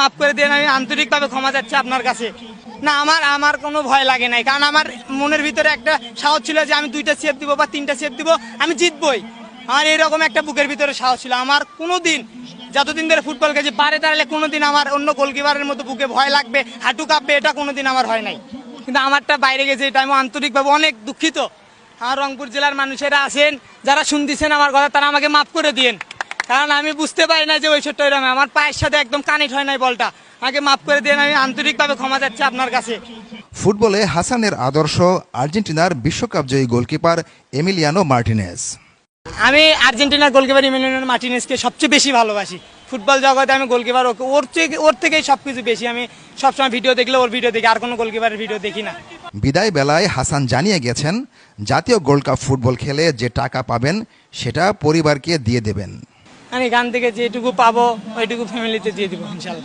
মাফ করে দেন, আমি আন্তরিকভাবে ক্ষমা চাচ্ছি আপনার কাছে। না, আমার আমার কোনো ভয় লাগে নাই। কারণ আমার মনের ভিতরে একটা সাহস ছিল যে আমি দুইটা সেভ দিব বা তিনটা সেভ দিব, আমি জিতবই। আমার এরকম একটা বুকের ভিতরে সাহস ছিল। আমার কোনো দিন যতদিন ধরে ফুটবল খেলছি, পারে দাঁড়ালে কোনোদিন আমার অন্য গোলকিপারের মতো বুকে ভয় লাগবে, হাঁটু কাঁপবে, এটা কোনো দিন আমার হয় নাই। কিন্তু আমারটা বাইরে গেছে, এটা আমি আন্তরিকভাবে অনেক দুঃখিত। আমার রংপুর জেলার মানুষেরা আছেন, যারা শুনতেছেন আমার কথা, তারা আমাকে মাফ করে দিন কারণ আমি বুঝতে পারি না যে ওই শটটা এরকম আমার পায়ের সাথে একদম কানেক্ট হয় নাই বলটা। আমাকে মাফ করে দিন আমি আন্তরিকভাবে ক্ষমা চাচ্ছি আপনার কাছে। ফুটবলে হাসানের আদর্শ আর্জেন্টিনার বিশ্বকাপ জয়ী গোলকিপার এমিলিয়ানো মার্টিনেস আমি আর্জেন্টিনার গোলকিপার ইমিলিয়ানো মার্টিনেসকে সবচেয়ে বেশি ভালোবাসি। ফুটবল জগতে আমি গোলকিপার ওকে ওর থেকে ওর থেকেই সব কিছু বেশি। আমি সবসময় ভিডিও দেখলে ওর ভিডিও দেখি আর কোনো গোলকিপারের ভিডিও দেখি না। বিদায় বেলায় হাসান জানিয়ে গেছেন জাতীয় গোল্ড কাপ ফুটবল খেলে যে টাকা পাবেন সেটা পরিবারকে দিয়ে দেবেন। আমি গান থেকে যেটুকু পাবো ওইটুকু ফ্যামিলিতে দিয়ে দিব ইনশাল্লাহ।